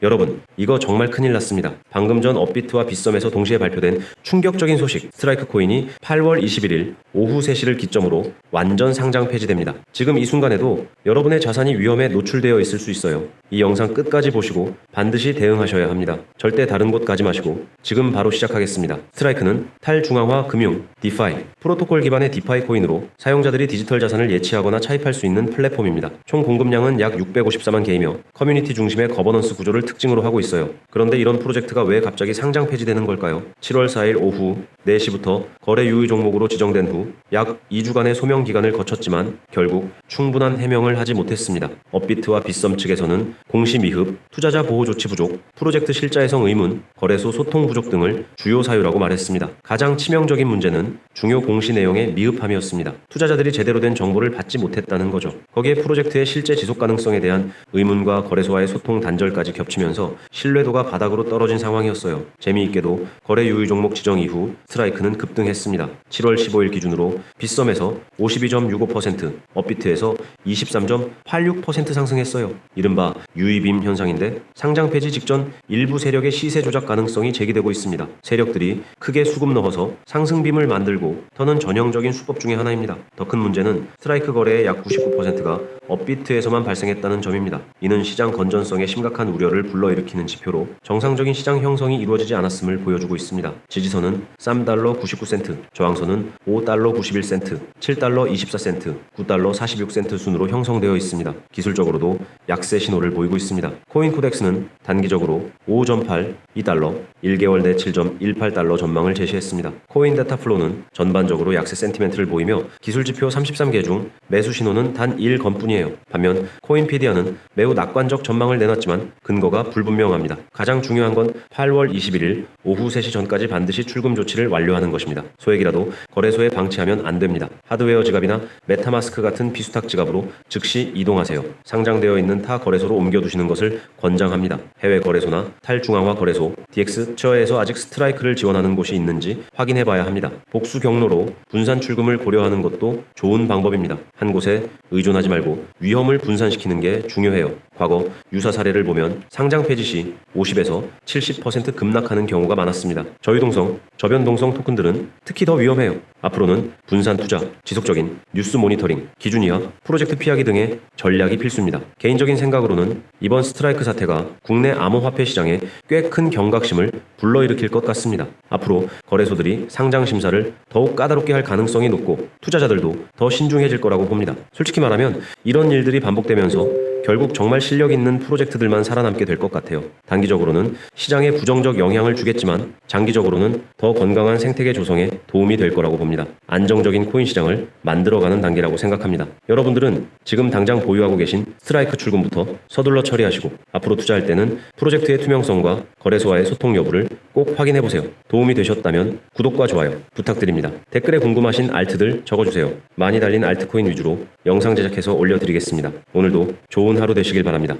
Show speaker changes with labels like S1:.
S1: 여러분, 이거 정말 큰일 났습니다. 방금 전 업비트와 빗썸에서 동시에 발표된 충격적인 소식. 스트라이크 코인이 8월 21일 오후 3시를 기점으로 완전 상장 폐지됩니다. 지금 이 순간에도 여러분의 자산이 위험에 노출되어 있을 수 있어요. 이 영상 끝까지 보시고 반드시 대응하셔야 합니다. 절대 다른 곳 가지 마시고 지금 바로 시작하겠습니다. 스트라이크는 탈중앙화 금융, 디파이, 프로토콜 기반의 디파이 코인으로 사용자들이 디지털 자산을 예치하거나 차입할 수 있는 플랫폼입니다. 총 공급량은 약 654만 개이며 커뮤니티 중심의 거버넌스 구조를 특징으로 하고 있어요. 그런데 이런 프로젝트가 왜 갑자기 상장 폐지되는 걸까요? 7월 4일 오후 4시부터 거래 유의 종목으로 지정된 후 약 2주간의 소명 기간을 거쳤지만 결국 충분한 해명을 하지 못했습니다. 업비트와 빗썸 측에서는 공시 미흡, 투자자 보호 조치 부족, 프로젝트 실자 해성 의문, 거래소 소통 부족 등을 주요 사유라고 말했습니다. 가장 치명적인 문제는 중요 공시 내용의 미흡함이었습니다. 투자자들이 제대로 된 정보를 받지 못했다는 거죠. 거기에 프로젝트의 실제 지속 가능성에 대한 의문과 거래소와의 소통 단절까지 겹치면서 신뢰도가 바닥으로 떨어진 상황이었어요. 재미있게도 거래 유의 종목 지정 이후 스트라이크는 급등했습니다. 7월 15일 기준으로 빗썸에서 52.65%, 업비트에서 23.86% 상승했어요. 이른바 유의빔 현상인데 상장 폐지 직전 일부 세력의 시세 조작 가능성이 제기되고 있습니다. 세력들이 크게 수급 넣어서 상승빔을 만들고 더는 전형적인 수법 중의 하나입니다. 더 큰 문제는 스트라이크 거래의 약 99%가 업비트에서만 발생했다는 점입니다. 이는 시장 건전성에 심각한 우려를 불러일으키는 지표로 정상적인 시장 형성이 이루어지지 않았음을 보여주고 있습니다. 지지선은 3달러 99센트, 저항선은 5달러 91센트, 7달러 24센트, 9달러 46센트 순으로 형성되어 있습니다. 기술적으로도 약세 신호를 보이고 있습니다. 코인 코덱스는 단기적으로 5.8, 2달러, 1개월 내 7.18달러 전망을 제시했습니다. 코인 데타 플로는 전반적으로 약세 센티멘트를 보이며 기술 지표 33개 중 매수 신호는 단 1건뿐이에요. 반면 코인피디아는 매우 낙관적 전망을 내놨지만 근거가 불분명합니다. 가장 중요한 건 8월 21일 오후 3시 전까지 반드시 출금 조치를 완료하는 것입니다. 소액이라도 거래소에 방치하면 안 됩니다. 하드웨어 지갑이나 메타마스크 같은 비수탁 지갑으로 즉시 이동하세요. 상장되어 있는 타 거래소로 옮겨두시는 것을 권장합니다. 해외 거래소나 탈중앙화 거래소, DX 처에서 아직 스트라이크를 지원하는 곳이 있는지 확인해 봐야 합니다. 복수 경로로 분산 출금을 고려하는 것도 좋은 방법입니다. 한 곳에 의존하지 말고 위험을 분산시키는 게 중요해요. 과거 유사 사례를 보면 상장 폐지 시 50에서 70% 급락하는 경우가 많았습니다. 저유동성, 저변 동성 토큰들은 특히 더 위험해요. 앞으로는 분산 투자, 지속적인 뉴스 모니터링, 기준 이하, 프로젝트 피하기 등의 전략이 필수입니다. 개인적인 생각으로는 이번 스트라이크 사태가 국내 암호화폐 시장에 꽤큰 경각심을 불러일으킬 것 같습니다. 앞으로 거래소들이 상장 심사를 더욱 까다롭게 할 가능성이 높고 투자자들도 더 신중해질 거라고 봅니다. 솔직히 말하면 이런 일들이 반복되면서 결국 정말 실력 있는 프로젝트들만 살아남게 될 것 같아요. 단기적으로는 시장에 부정적 영향을 주겠지만 장기적으로는 더 건강한 생태계 조성에 도움이 될 거라고 봅니다. 안정적인 코인 시장을 만들어가는 단계라고 생각합니다. 여러분들은 지금 당장 보유하고 계신 스트라이크 출금부터 서둘러 처리하시고 앞으로 투자할 때는 프로젝트의 투명성과 거래소와의 소통 여부를 꼭 확인해 보세요. 도움이 되셨다면 구독과 좋아요 부탁드립니다. 댓글에 궁금하신 알트들 적어주세요. 많이 달린 알트코인 위주로 영상 제작해서 올려드리겠습니다. 오늘도 좋은 하루 되시길 바랍니다.